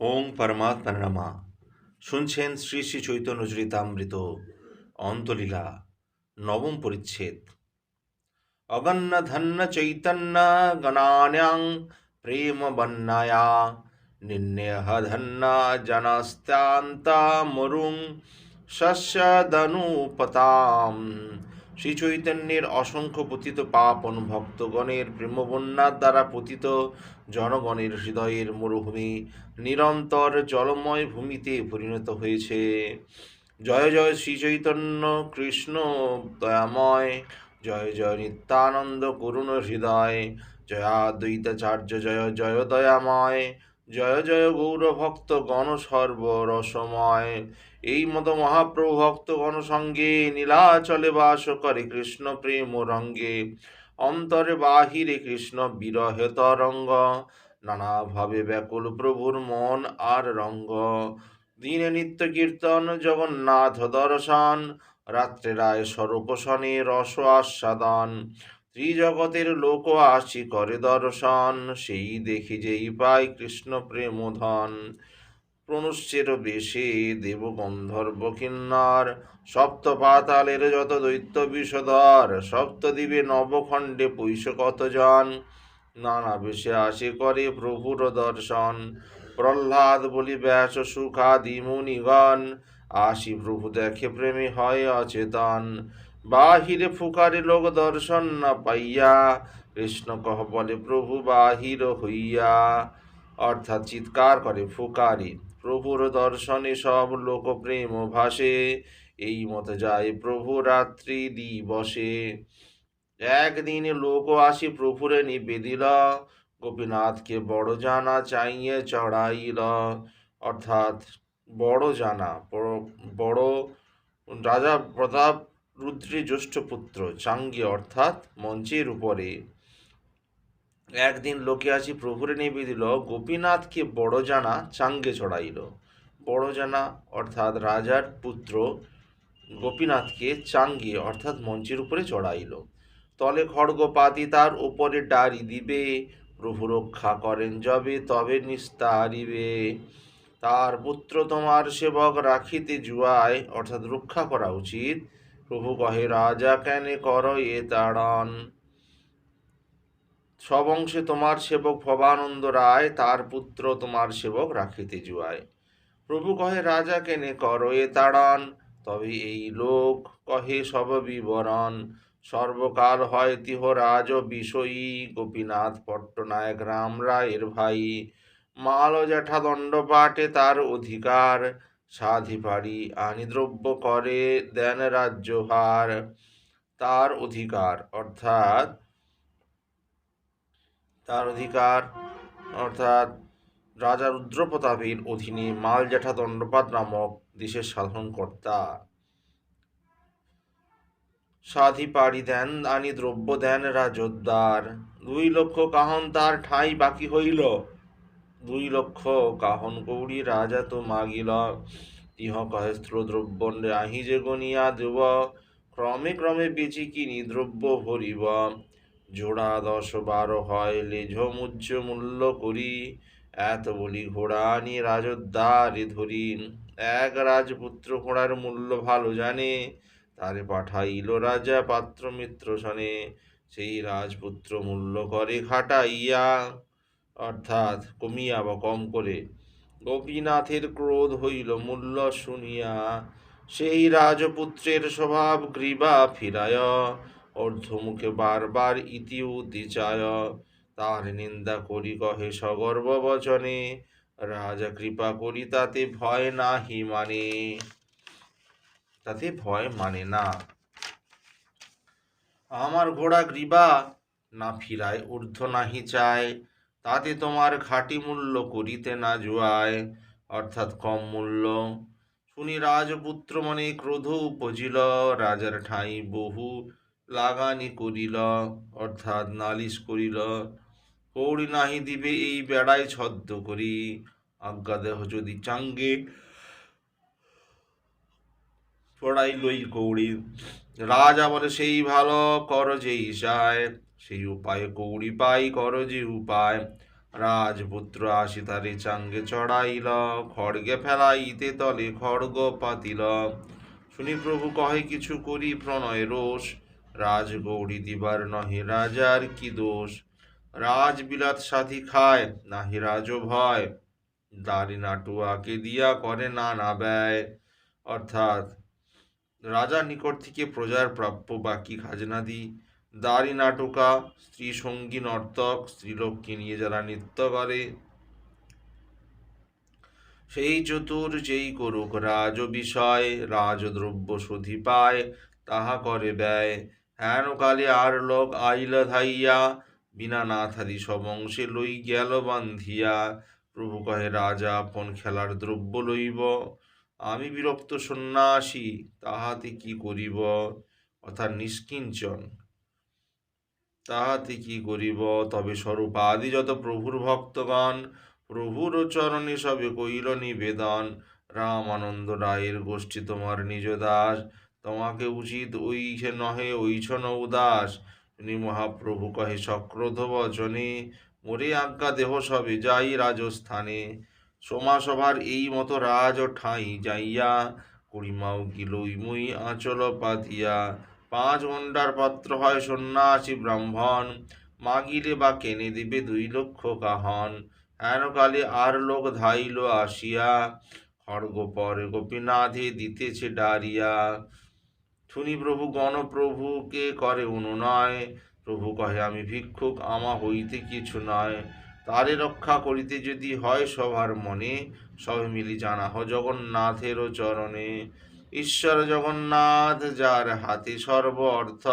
ওং পরমাত্মা নমা। শুনছেন শ্রী শ্রী চৈতন্য চরিতামৃত অন্তলীলা, নবম পরিচ্ছেদ। অগণ্য ধন্য চৈতন্য গণান্যাং প্রেম বন্যায়া, নিন্নেহ ধন্য জনস্তান্তা মরুং শস্যদনুপতাম শ্রী চৈতন্যের অসংখ্য পতিত পাপন ভক্তগণের প্রেমবন্যার দ্বারা পতিত জনগণের হৃদয়ের মরুভূমি নিরন্তর জলময় ভূমিতে পরিণত হয়েছে। জয় জয় শ্রী চৈতন্য কৃষ্ণ, দয়াময়। জয় জয় নিত্যানন্দ করুণ হৃদয়। জয়াদ্বৈতাচার্য, জয় জয় দয়াময়। জয় জয় গৌরভক্ত গণ সর্বরসময়। এই মতো মহাপ্রভু ভক্তগণ সঙ্গে নীলাচলে বাস করে কৃষ্ণ প্রেম রঙ্গে। অন্তরে বাহিরে কৃষ্ণ বিরহে তরঙ্গ। নানাভাবে ব্যাকুল প্রভুর মন আর রঙ্গ। দিনে নিত্য কীর্তন, জগন্নাথ দর্শন, রাত্রে রায় স্বরূপসনে রস আস্বাদন। ত্রিজগতের লোক আসি করে দর্শন, সেই দেখি যেই পাই কৃষ্ণ প্রেমধন। প্রণুষ্যের বেশে দেব গন্ধর্ব কিন্নর। সপ্ত পাতালের যত দৈত্য বিষধর, সপ্তদ্বীপে নবখণ্ডে পৈশ কতজন? নানা বেশে আসে করে প্রভুর দর্শন। প্রহ্লাদ বলি, ব্যাস সুখাদি মুনিগণ। আসি প্রভু দেখে প্রেমী হয় অচেতন। বাহিরে ফুকারে লোক দর্শন না পাইয়া, কৃষ্ণ কহ, বলে, প্রভু, বাহির হইয়া। অর্থাৎ চিৎকার করে ফুকারি। প্রভুর দর্শনে সব লোক প্রেম ভাসে, এই মতো যায় প্রভু রাত্রি দিবসে। একদিন লোক আসি প্রভুরে নিবেদিল, গোপীনাথকে বড় জানা চাইয়ে চড়াইল। অর্থাৎ বড় জানা, বড় বড় রাজা প্রতাপ রুদ্রী জ্যেষ্ঠ পুত্র চাঙ্গি অর্থাৎ মঞ্চের উপরে। একদিন লোকে আসি প্রভুরে নিবেদিল গোপীনাথকে বড় জানা চাঙ্গে চড়াইল। বড় জানা অর্থাৎ রাজার পুত্র গোপীনাথকে চাঙ্গে অর্থাৎ মঞ্চের উপরে চড়াইল। তলে খড়গ পাতি তার উপরে ডারি দিবে, প্রভু রক্ষা করেন যবে তবে নিস্তারিবে। তার পুত্র তোমার সেবক রাখিতে জুয়ায়, অর্থাৎ রক্ষা করা উচিত। প্রভু কহে, রাজা কেনে কর এ তাড়ন সব অংশে তোমার সেবক ভবানন্দ রায়, তার পুত্র তোমার সেবক রাখিতে জুয়ায়। প্রভু কহে, রাজা কেনে কর এ তাড়ন তবে এই লোক কহে, সব বিবরণ। সর্বকাল হয় তিহ রাজ বিষয়ী, গোপীনাথ পট্টনায়ক রাম রায়ের ভাই। মাল জ্যাঠা দণ্ডপাটে তার অধিকার। সাধি পারি আনি দ্রব্য করে, দেন রাজ্যভার তার অধিকার, অর্থাৎ তার অধিকার, অর্থাৎ রাজা রুদ্রপ্রতাপের অধীনে মাল জ্যাঠা দণ্ডপাত নামক দেশের সাধারণকর্তা সাধি পাড়ি দেন, আনি দ্রব্য, দেন রাজোদ্দার দুই লক্ষ কাহন তার ঠাঁই বাকি হইল। দুই লক্ষ কাহন কৌড়ি রাজা তো মাগিল। ইহ কহে দ্রব্য আহি যে গনিয়া দেব, ক্রমে ক্রমে বেচি কিনি দ্রব্য ভরিব। জোড়া দশ বারো হয়, লেঝ মুজ্জ মূল্য করি। এত বলি ঘোড়া আনি রাজোদ্দারে ধরি। এক রাজপুত্র ঘোড়ার মূল্য ভালো জানে, তারে পাঠাইল রাজা পাত্র মিত্র সনে। সেই রাজপুত্র মূল্য করে খাটাইয়া অর্থাৎ কমিয়া বা কম করে। গোপীনাথের ক্রোধ হইল, মূল্য শুনিয়া সেই রাজপুত্রের স্বভাব গ্রীবা ফিরায় অর্ধমুখে বারবার ইতি উদিচায়। তার নিন্দা করি কহে, সগর্ব বচনে, রাজা কৃপা করি, তাতে ভয় নাহি মানে। তাতে ভয় মানে না। আমার ঘোড়া গ্রীবা না ফিরায়, ঊর্ধ্ব নাহি চায়। তাতে তোমার খাঁটি মূল্য করিতে না জুয়ায়, অর্থাৎ কম মূল্য। শুনি রাজপুত্র মনে ক্রোধ উপজিল, রাজার ঠাঁই বহু লাগানি করিল, অর্থাৎ নালিশ করিল। কৌড়ি নাহি দিবে এই বেড়ায় ছদ্ম করি, আজ্ঞা দেহ যদি চাঙ্গে পড়াই লই কৌড়ি রাজা বলে, সেই ভালো কর যে ইশায় সেই উপায়ে কৌড়ি পাই কর যে উপায়। রাজপুত্র আসি তারে চাঙ্গে চড়াইল, খড়গে ফেলাইতে তলে খড়গ পাতিল। শুনি প্রভু কহে, কিছু করি প্রণয় রোষ। রাজগৌরী দিবার নহে রাজার কি দোষ? রাজ বিলাত সাথী খায়, নাহি রাজ ভয়। দাড়ি নাটুয়াকে দিয়া করে না না ব্যয়। অর্থাৎ, রাজার নিকট থেকে প্রজার প্রাপ্য বাকি খাজনা দি দাড়ি নাটকা, স্ত্রী সঙ্গী নর্তক স্ত্রীলোককে নিয়ে যারা নৃত্য করে, সেই চতুর যেই করুক রাজ বিষয় রাজদ্রব্য সুধি পায়, তাহা করে ব্যয়। হেন কালে আর লোক আইলা ধাইয়া, বিনা নাথাদি সবংশে লই গেল বান্ধিয়া। প্রভু কহে, রাজা, আপন খেলার দ্রব্য লইব। আমি বিরক্ত সন্ন্যাসী, তাহাতে কি করিব? অর্থাৎ নিষ্কিঞ্চন। তাহাতে কি করিব? তবে স্বরূপ আদি যত প্রভুর ভক্তগণ, প্রভুর চরণে সবে কইল নিবেদন। রামানন্দ রায়ের গোষ্ঠী তোমার নিজ দাস, তোমাকে উচিত ওইছে নহে ওইছন উদাস তিনি মহাপ্রভু কহে, সক্রোধ বচনে, মোরে আজ্ঞা দেহ সবে যাই রাজস্থানে। সমাসভার এই মতো রাজ ঠাঁই যাইয়া করিমাও গিলই মুই আঁচল পাতিয়া। পাঁচ ঘণ্টার পাত্র হয় সন্ন্যাসী ব্রাহ্মণ। মাগিলে বা কেনে দিবে দুই লক্ষ কাহন। হেন কালে আর লোক ধাইল আসিয়া, খড়গ পরে গোপীনাথে দিতেছে ডারিয়া শুনি প্রভু গণপ্রভুকে করে অনুনয়? প্রভু কহে, আমি ভিক্ষুক, আমা হইতে কিছু নয়। তারে রক্ষা করিতে যদি হয় সবার মনে, সবে মিলি জানা হ জগন্নাথেরও চরণে। ঈশ্বর জগন্নাথ, যার হাতে সর্ব অর্থ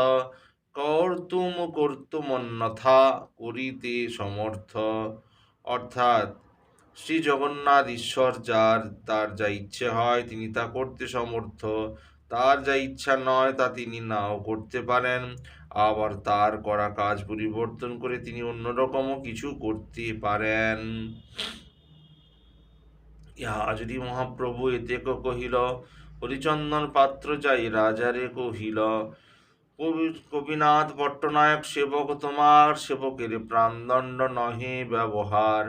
কর্তুম কর্তুম অন্যথা করিতে সমর্থ। অর্থাৎ শ্রী জগন্নাথ ঈশ্বর যার, তার যা ইচ্ছে হয় তিনি তা করতে সমর্থ। তার যা ইচ্ছা নয় তা তিনি নাও করতে পারেন। আবার তার করা কাজ পরিবর্তন করে তিনি অন্যরকমও কিছু করতে পারেন। ইহা যদি মহাপ্রভু এতে কহিল হরিচন্দন পাত্র যাই, রাজারে কহিল, কবি, কবিনাথ পট্টনায়ক সেবক তোমার, সেবকের প্রাণদণ্ড নহে ব্যবহার।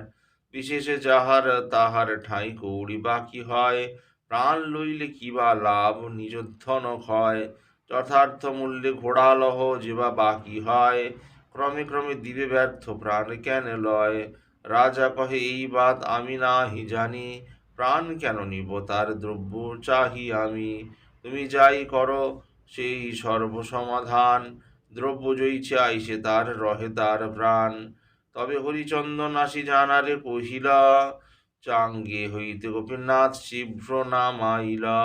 বিশেষে যাহার তাহার ঠাঁই কৌড়ি বাকি হয়। প্রাণ লইলে কিবা লাভ নিজ ধন ক্ষয়। যথার্থ মূল্যে ঘোড়ালহ যেবা বাকি হয়। ক্রমে ক্রমে দিবে ব্যর্থ প্রাণ কেন লয়। রাজা কহে, এই বাত আমি নাহি জানি। প্রাণ কেন নিব? তার দ্রব্য চাহি আমি। তুমি যাই করো, সেই সর্বসমাধান। দ্রব্য জয়ী চাই, সে তার রহে তার প্রাণ। তবে হরিচন্দন আসি জানারে কহিলা, চাঙ্গে হইতে গোপীনাথ শীঘ্র নামাইলা।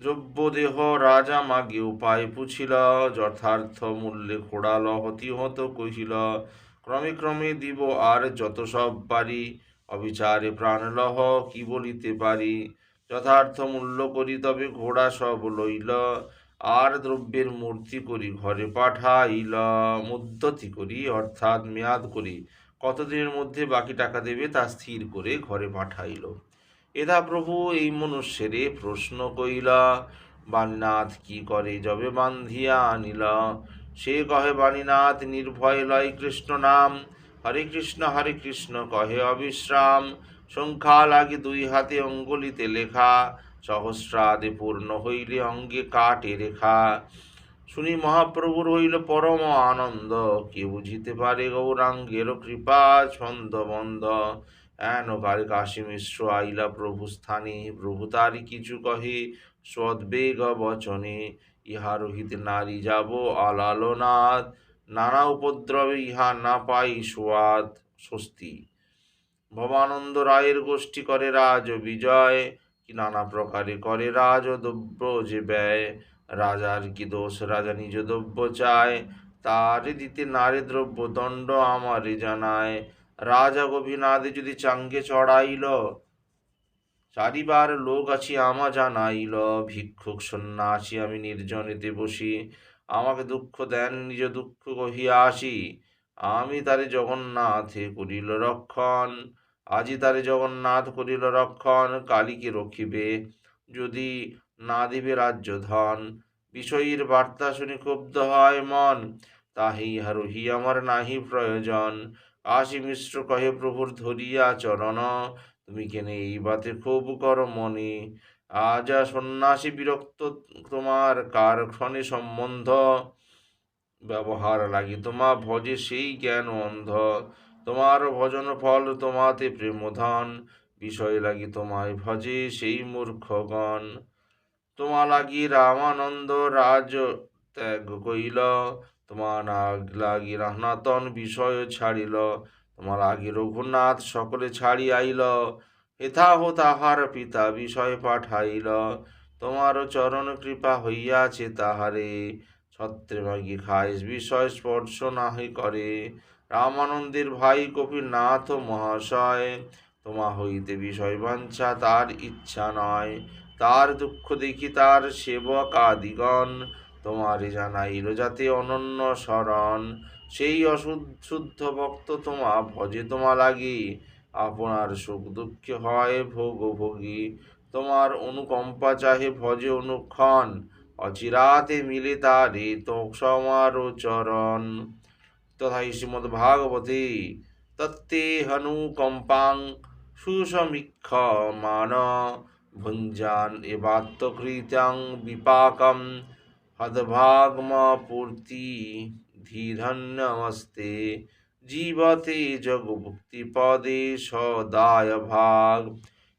দ্রব্যদেহ রাজা মাগে উপায় পুছিল, যথার্থ মূল্যে খোড়াল হতি হত কহিল ক্রমে ক্রমে দিব আর যত সব পারি। অবিচারে প্রাণলহ কি বলিতে পারি? যথার্থ মূল্য করি, তবে ঘোড়া সব লইল। আর দ্রব্যের মূর্তি করি, ঘরে পাঠাইল। মুদ্যতি করি, অর্থাৎ মেয়াদ করি। কতদিনের মধ্যে বাকি টাকা দেবে তা স্থির করে ঘরে পাঠাইল। এদা প্রভু এই মনুষ্যেরে প্রশ্ন কইলা বাণীনাথ কি করে, যবে বান্ধিয়া আনিল? সে কহে বাণীনাথ, নির্ভয় লয় কৃষ্ণ নাম। হরে কৃষ্ণ হরে কৃষ্ণ কহে অবিশ্রাম। সংখ্যা লাগে দুই হাতে অঙ্গুলিতে লেখা, সহস্রাদে পূর্ণ হইলে অঙ্গে কাটে রেখা। শুনি মহাপ্রভুর হইল পরম আনন্দ, কে বুঝিতে পারে গৌরাঙ্গের কৃপা, ছন্দ বন্ধ এন কাল কাশী মিশ্র আইলা প্রভু স্থানে প্রভু তারি কিছু কহে, সদ্বেগ বচনে। ইহা রহিত নারী যাব আলালনাথ। নানা উপদ্রবে ইহা না পাই সোয়াদ স্বস্তি। ভবানন্দ রায়ের গোষ্ঠী করে রাজ বিজয়, কি নানা প্রকারে করে রাজ দ্রব্য যে ব্যয়। রাজার কি দোষ, রাজা নিজ দ্রব্য চায়। তারে দিতে নারে দ্রব্য দণ্ড আমারে জানায়। রাজা গোপীনাথে যদি চাঙ্গে চড়াইল চারিবার লোক আছি আমা জানাইল, ভিক্ষুক সন্ন্যাসী আমি নির্জনেতে বসি। আমাকে দুঃখ দেন, নিজ দুঃখ কহিয়া আসি। আমি তারে জগন্নাথে করিল রক্ষণ, আজি তারে জগন্নাথ করিল রক্ষণ কালীকে রক্ষিবে? যদি না দিবে রাজ্য ধন, বিষয়ীর বার্তা শুনি ক্ষুব্ধ হয় মন তাহি হারহি আমার নাহি প্রয়োজন। কাশী মিশ্র কহে, প্রভুর ধরিয়া চরণ তুমি কেনে এই বাতে খুব কর মনে আজ সন্ন্যাসী বিরক্ত তোমার কার ক্ষণে সম্বন্ধ? ব্যবহার লাগি তোমা ভজে সেই জ্ঞান অন্ধ। তোমার ভজন ফল তোমাতে প্রেমধন। বিষয় লাগি তোমায় ভজে সেই মূর্খগণ। তোমা লাগি রামানন্দ রাজ ত্যাগ কইল। তোমা নাগ লাগি রাহনাতন বিষয় ছাড়িল। তোমা আগে রঘুনাথ সকলে ছাড়ি আইল হেথা হো তাহার পিতা বিষয় পাঠাইল। তোমার চরণ কৃপা হইয়াছে তাহারে ছত্রে মাগি খাইস বিষয় স্পর্শ নাহি করে। রামানন্দের ভাই কপিনাথ মহাশয়, তোমা হইতে বিষয় বাঞ্ছা তার ইচ্ছা নয়। তার দুঃখ দেখি তার সেবক আদিগণ, তোমারে জানাইল যাতে অনন্য শরণ। সেই অশুদ্ধ ভক্ত তোমা, ভজে তোমা লাগি। আপনার সুখ দুঃখে হয় ভোগ ভোগী। তোমার অনুকম্পা চাহে ভজে অনুক্ষণ। অচিরাতে মিলে তারে চরণ তথা শ্রীমদ্ ভাগবতে তত্তে হনুকম্পাং সুসমীক্ষ মান ভুঞ্জান এবাত্মকৃতাং বিপাকম। হদভাগমপূর্তি ধীরন্যমস্তে জীবতে জগভুক্তি পদে সদায় ভাগ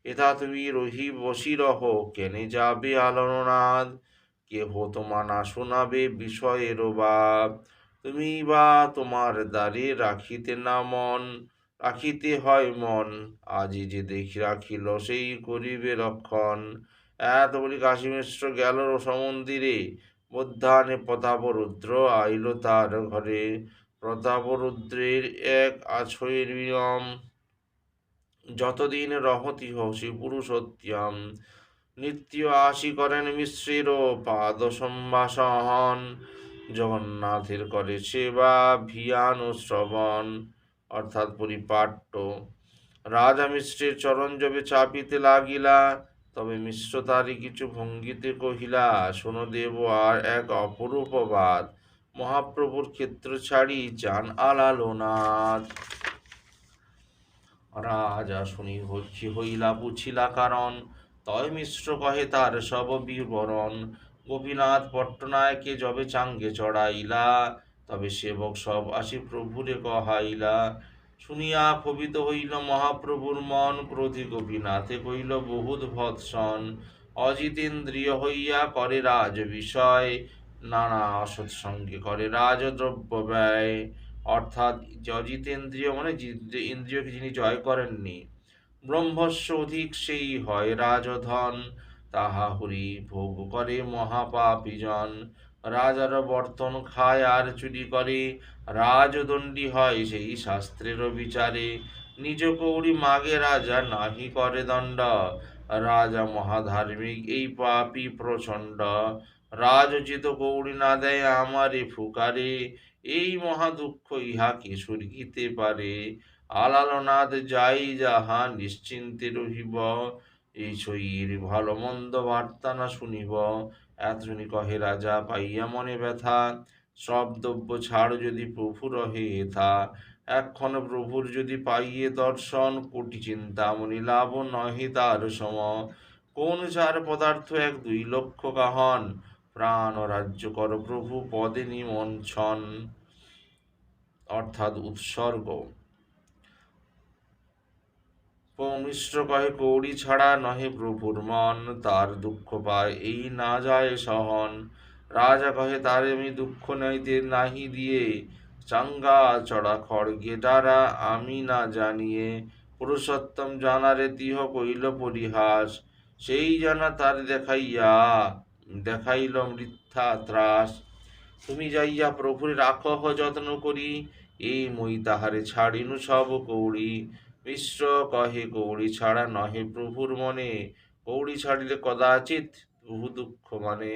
এথা তুমি রহি বসি রহ কেনে যাবে আলনাদ কেহ তোমা না শোনাবে বিষয়ের বাপ তুমি বা তোমার দ্বারে রাখিতে না মন, রাখিতে হয় মন। আজি যে দেখি রাখিল, সেই করিবে রক্ষণ। এত বলি কাশী মিশ্র গেল সমন্দিরে মধ্যাহ্নে প্রতাপরুদ্র আইল তার ঘরে। প্রতাপরুদ্রের এক আছয়ের নিয়ম যতদিন রহতি হসি পুরুষোত্তম নিত্য আসি করেন মিশ্রের পাদ সম্ভাষণ। জগন্নাথের করে সেবা ভিয়ান ও শ্রবণ। অর্থাৎ পরিপাট্য। রাজা মিশ্রের চরণ জবে চাপিতে লাগিলা তবে মিশ্র তারি কিছু ভঙ্গিতে কহিলা, শোনো দেব, আর এক অপরূপ বাদ মহাপ্রভুর ক্ষেত্র ছাড়ি চান আলালোনাথ রাজা শুনি হচ্ছি হইলা বুঝিলা কারণ, তয় মিশ্র কহে তার সব বিবরণ। গোপীনাথ পট্টনায়কে যবে চাঙ্গে চড়াইলা, তবে সেবক সব আসি প্রভুরে কহাইলা। শুনিয়া ক্ষোভিত হইল মহাপ্রভুর মন ক্রোধী গোপীনাথে কইল বহুত ভৎসন। অজিতেন্দ্রিয় হইয়া করে রাজ বিষয়, নানা অসৎসঙ্গে করে রাজদ্রব্য ব্যয়। অর্থাৎ অজিতেন্দ্রিয় মানে ইন্দ্রিয়কে যিনি জয় করেননি, ব্রহ্মস্য অধিক সেই হয় রাজধন, তাহা হরি ভোগ করে মহাপাপীজন। রাজার বর্তন খায় আর চুরি করে। রাজদণ্ডী হয় সেই শাস্ত্রের বিচারে। নিজ কৌড়ি মাগে রাজা, নাহি করে দণ্ড। রাজা মহাধার্মিক, এই পাপি প্রচণ্ড। রাজোচিত কৌড়ি না দেয় আমারে ফুকারে। এই মহা দুঃখ ইহা ইহাকে সুরগিতে পারে। আলালনাথ যাই যাহা নিশ্চিন্তে রহিব, এই ছইয়ের ভালো মন্দ বার্তা না শুনিব। এত শুনি কহে, রাজা, পাইয়া মনে ব্যথা। সব দ্রব্য ছাড় যদি প্রভু রহে এথা এক্ষণ প্রভুর যদি পাইয়ে দর্শন, কোটি চিন্তামণি লাভ নহে তার সম। কোন চার পদার্থ এক দুই লক্ষ কাহন। প্রাণ রাজ্য কর প্রভু, পদে নিমঞ্ছন অর্থাৎ উৎসর্গ। মিশ্র কহে কৌড়ি ছাড়া নহে প্রভুর মন, তার দুঃখ পায়, এই না যায় সহন। রাজা কহে, তার আমি দুঃখ নাইতে নাহি দিয়ে। চাঙ্গা চড়া খড়গে ডারা আমি না জানিয়ে। পুরুষোত্তম জানারে তিহ কইল পরিহাস। সেই জানা তার দেখাইয়া, দেখাইল মৃত্যা ত্রাস। তুমি যাইয়া প্রভুর রাখহ যত্ন করি, এই মই তাহারে ছাড়িনু সব কৌড়ি। মিশ্র কহে কৌড়ি ছাড়া নহে প্রভুর মনে। কৌড়ি ছাড়িলে কদাচিৎ বহু দুঃখ মানে।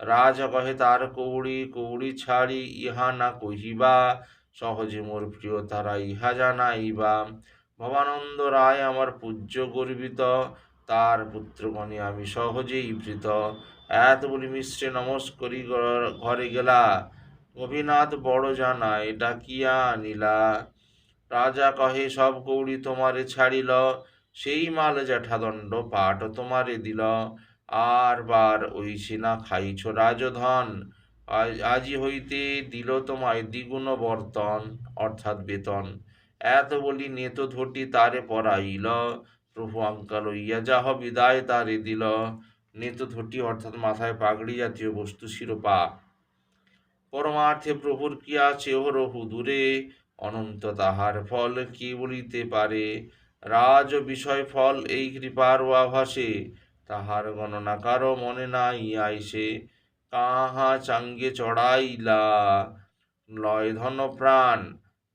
রাজা কহে, তার কৌড়ি কৌড়ি ছাড়ি ইহা না কহিবা। সহজে মোর প্রিয় তারা ইহা জানাইবা। ভবানন্দ রায় আমার পূজ্য গর্বিত। তার পুত্রগণে আমি সহজেই ভৃত এত বলি মিশ্রে নমস্করি ঘরে গেলা। গোপীনাথ বড় জানায়, ডাকিয়া আনিলা রাজা কহে, সব কৌড়ি তোমারে ছাড়িল, সেই মাল জ্যাঠাদণ্ড পাঠ তোমারে দিল। আর বার ওই সিনা খাইছ রাজধন, আজ- হইতে দিল তোমায় দ্বিগুণ বর্তন, অর্থাৎ বেতন। এত বলি নেত ধটি তারে পরাইল, প্রভু আজ্ঞা লইয়া যাহ বিদায় তারে দিল। নেত ধটি অর্থাৎ মাথায় পাগড়ি জাতীয় বস্তু শিরোপা। পরমার্থে প্রভুর কি আছে ওরহু দূরে অনন্ত তাহার ফল কি বলিতে পারে? রাজ বিষয় ফল এই কৃপার আভাসে তাহার গণনা কারও মনে নাই আইসে। কাহা চাঙ্গে চড়াইলা? লয় ধন প্রাণ,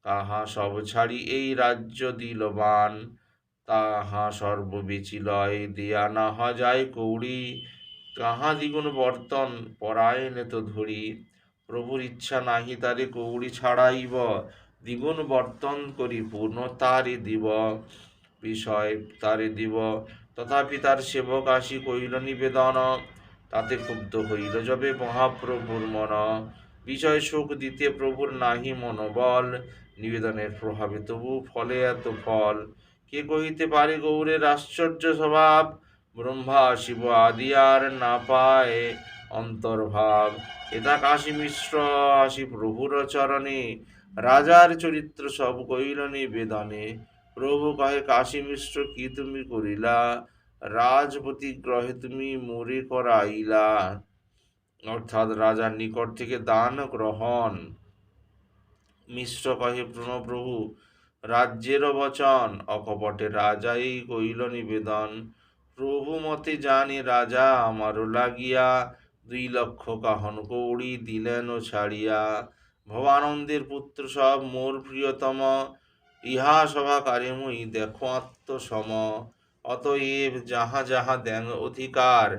কাহা সব ছাড়ি এই রাজ্য দিল বান তাহা সর্ব বেচি লয়, দিয়া না যায় কৌড়ি। কাহা দ্বিগুণ বর্তন, পরায়ণ তো ধরি প্রভুর ইচ্ছা নাহি তারে কৌড়ি ছাড়াইব। দ্বিগুণ বর্তন করি, পূর্ণ তারে দিব, বিষয় তারে দিব। তথাপি তার সেবক আসি কইল নিবেদন, তাতে ক্ষুব্ধ হইল যবে মহাপ্রভুর মন। বিষয় সুখ দিতে প্রভুর নাহি মনোবল, নিবেদনের প্রভাবে তবু ফলে এত ফল। কে কহিতে পারে গৌরের আশ্চর্য স্বভাব? ব্রহ্মা শিব আদি আর না পায় অন্তর্ভাব। এটা কাশী মিশ্র, আসি প্রভুর চরণে। রাজার চরিত্র সব কইল নিবেদনে। প্রভু কহে, কাশী মিশ্র, কি তুমি করিলা? রাজপতি গ্রহে তুমি মরে করাইলা। অর্থাৎ রাজার নিকট থেকে দান গ্রহণ। মিশ্র কহে প্রণপ্রভু রাজ্যের বচন। অকপটে রাজাই কইল নিবেদন। প্রভু মতে জানে রাজা আমারও লাগিয়া দুই লক্ষ কাহন কৌড়ি দিলেন ও ছাড়িয়া। ভবানন্দের পুত্র সব মোর প্রিয়তম। ইহা সভা কারিমুই দেখো আত্মসম অতএব যাহা যাহা দেন অধিকার,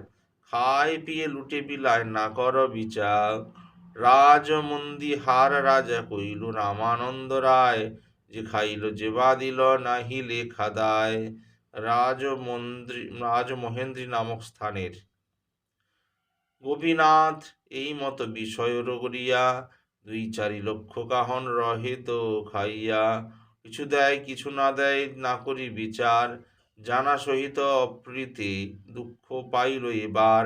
খায় পিয়ে লুটে বিলায় না কর বিচার। রাজমন্দি হার রাজা কইল রামানন্দ রায়, যে খাইল যে বাদিল নাহি লেখা দায়। রাজমন্দ্রী, রাজমহেন্দ্রী নামক স্থানের। গোপীনাথ এই মত বিষয় করিয়া দুই চারি লক্ষ কাহন রহে তো খাইয়া। কিছু দেয়, কিছু না দেয়, না করি বিচার। জানা সহিত অপ্রীতি, দুঃখ পাইল এবার।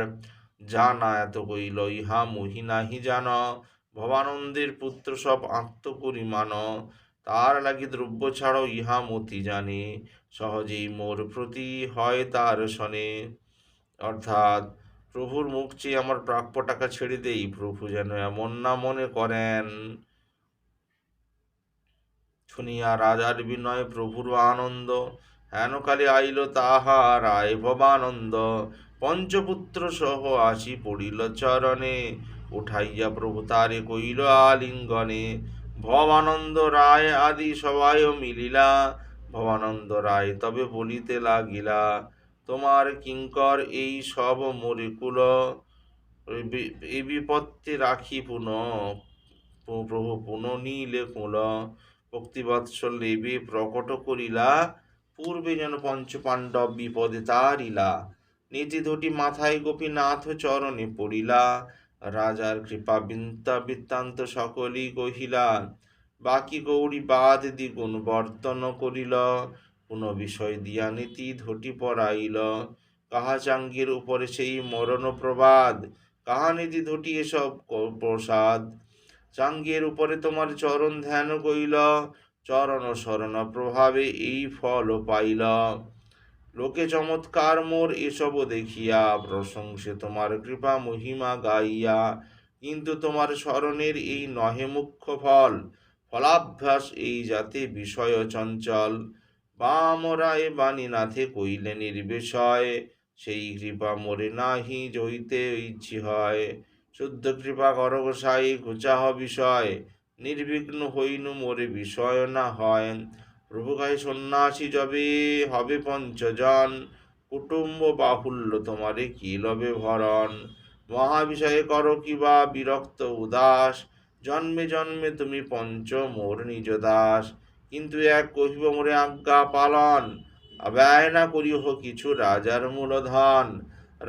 জানা এত কইল, ইহা মহি নাহি জান। ভবানন্দের পুত্র সব আত্মকরি মান তার লাগি দ্রব্য ছাড়াও ইহা মতি জানে। সহজেই মোর প্রতি হয় তার শনে। অর্থাৎ প্রভুর মুখ চেয়ে আমার প্রাপ্য টাকা ছেড়ে দেই, প্রভু যেন এমন না মনে করেন। শুনিয়া রাজার বিনয় প্রভুর আনন্দ হেনকালে আইল তাহার আয় ভবানন্দ। পঞ্চপুত্র সহ আসি পড়িল চরণে, উঠাইয়া প্রভু তারে কইল আলিঙ্গনে, ভবানন্দ রায় আদি সবাই মিলিলা, ভবানন্দ রায় তবে বলিতে লাগিলা তোমার কিঙ্কর এই সব মরিকুল এই বিপত্তি রাখি পুন প্রভু পুন নীলে কুল। ভক্তিবৎসল্য এবে প্রকট করিলা, পূর্বে যেন পঞ্চপাণ্ডব বিপদে তারিলা। নীতি দুটি মাথায় গোপীনাথ চরণে পড়িলা। রাজার কৃপা বিন্তা বৃত্তান্ত সকলই কহিলা, বাকি গৌরী বাদ দ্বিগুণ বর্তন করিল। কোন বিষয় দিয়া নীতি ধটি পড়াইল। কাহা চাঙ্গির উপরে সেই মরণ প্রবাদ? কাহা নীতি ধটি এসব প্রসাদ? চাঙ্গের উপরে তোমার চরণ ধ্যান কইল, চরণ শরণ প্রভাবে এই ফল পাইল। লোকে চমৎকার মোর এসব দেখিয়া, প্রশংসে তোমার কৃপা মহিমা গাইয়া, কিন্তু তোমার স্মরণের এই নহে মুখ্য ফল। ফলাভ্যাস এই জাতি বিষয় চঞ্চল। বামরায় বাণীনাথে কইলে নির্বিষয় সেই কৃপা মোরে নাহি জইতে ইচ্ছি হয়। শুদ্ধ কৃপা কর গোসাই ঘুচাহ বিষয়। নির্বিঘ্ন হইনু মোরে বিষয় না হয়। প্রভু কাহে সন্ন্যাসী যবে হবে পঞ্চজন। কুটুম্ব বাহুল্য তোমারে কি লবে ভরণ? মহাবিষয়ে করো কিবা বিরক্ত উদাস। জন্মে জন্মে তুমি পঞ্চ মোর নিজ দাস। কিন্তু এক কহিব মোরে আজ্ঞা পালন। ব্যয় না করিহ কিছু রাজার মূলধন।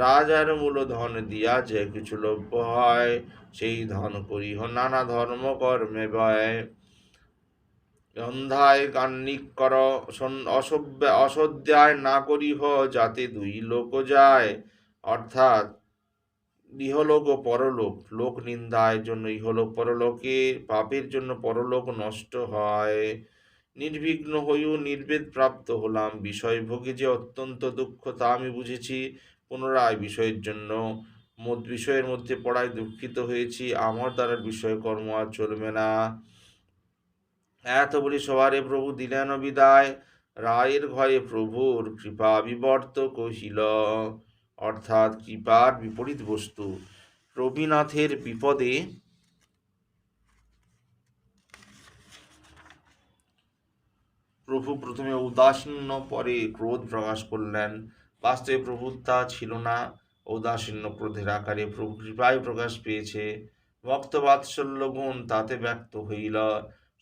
রাজার মূল ধন দিয়া যে কিছু লভ্য হয়, সেই ধন করিহ নানা ধর্ম কর্মে ব্যয়। সন্ধ্যায় কান্নিক কর অসভ্য অসধ্যায় না করিহ যাতে দুই লোক যায়। অর্থাৎ ইহলোক ও পরলোক, লোক নিন্দায় জন্য ইহলোক পরলোকে, পাপের জন্য পরলোক নষ্ট হয়। নির্বিঘ্ন হইও নির্বেদ প্রাপ্ত হলাম। বিষয় ভোগে যে অত্যন্ত দুঃখ, তা আমি বুঝেছি। পুনরায় বিষয়ের জন্য মদ বিষয়ের মধ্যে পড়ায় দুঃখিত হয়েছি। আমার দ্বারা বিষয় কর্ম আর চলবে না। এত বলি সবারে, প্রভু, দিলেন বিদায়। রায়ের ঘরে প্রভুর কৃপা বিবর্ত কহিল। অর্থাৎ কৃপার বিপরীত বস্তু। রবিনাথের বিপদে প্রভু প্রথমে উদাসীন্য পরে ক্রোধ প্রকাশ করলেন। বাস্তবে প্রভুর তা ছিল না। ঔদাসীন্য ক্রোধের আকারে প্রভু কৃপায় প্রকাশ পেয়েছে। ভক্ত বাৎসল্য গুণ তাতে ব্যক্ত হইল।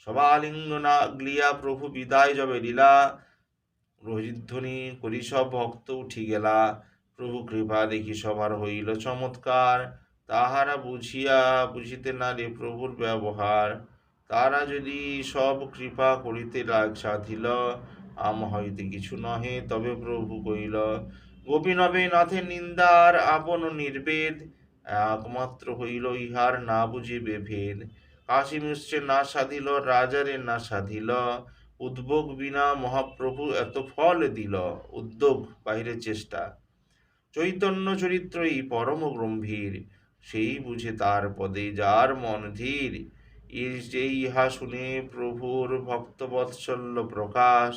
সবালিঙ্গনা গ্লিয়া প্রভু বিদায় যাবে লীলা। রোহিধ্বনি করি সব ভক্ত উঠি গেলা। প্রভু কৃপা দেখি সবার হইল চমৎকার। তাহারা বুঝিয়া বুঝিতে না রে প্রভুর ব্যবহার। তারা যদি সব কৃপা করিতে লাগ সাধিল, আম হইতে কিছু নহে। তবে প্রভু কইল গোপীনবে, নাথের নিন্দার আপন নির্বেদ। একমাত্র হইল ইহার না বুঝিবে ভেদ। কাশি মিশ্রে না সাধিল, রাজারে না সাধিল। উদ্যোগ বিনা মহাপ্রভু এত ফল দিল। উদ্যোগ, বাহিরে চেষ্টা। চৈতন্য চরিত্রই পরম গম্ভীর। সেই বুঝে তার পদে যার মন ধীর। যে ইহা শুনে প্রভুর ভক্তবৎসল্য প্রকাশ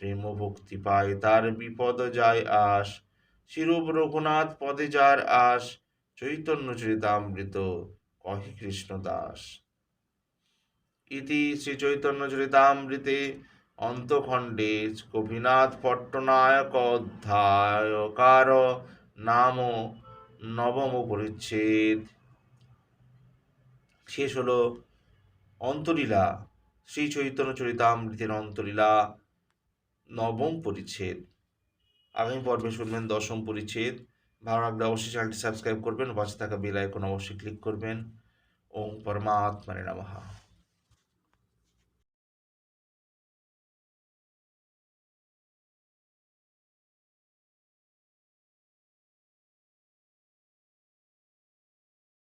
প্রেম ভক্তি পায় তার বিপদ যায় আস শিরূপ রঘুনাথ পদে যার আস চৈতন্য চরিতামৃত, কহে কৃষ্ণ দাস। ইতি শ্রী চৈতন্য চরিতামৃতে অন্তখণ্ডে গোপীনাথ পট্টনায়ক অধ্যায়কার নাম নবম পরিচ্ছেদ শেষ হলো অন্তলীলা, শ্রী চৈতন্য চরিতামৃতের অন্তলীলা, নবম পরিচ্ছেদ। আগামী পর্বে শুনবেন দশম পরিচ্ছেদ। ভালো লাগলে অবশ্যই চ্যানেলটি সাবস্ক্রাইব করবেন, পাশে থাকা বেল আইকন অবশ্যই ক্লিক করবেন। ওম পরমাত্মানে নমঃ।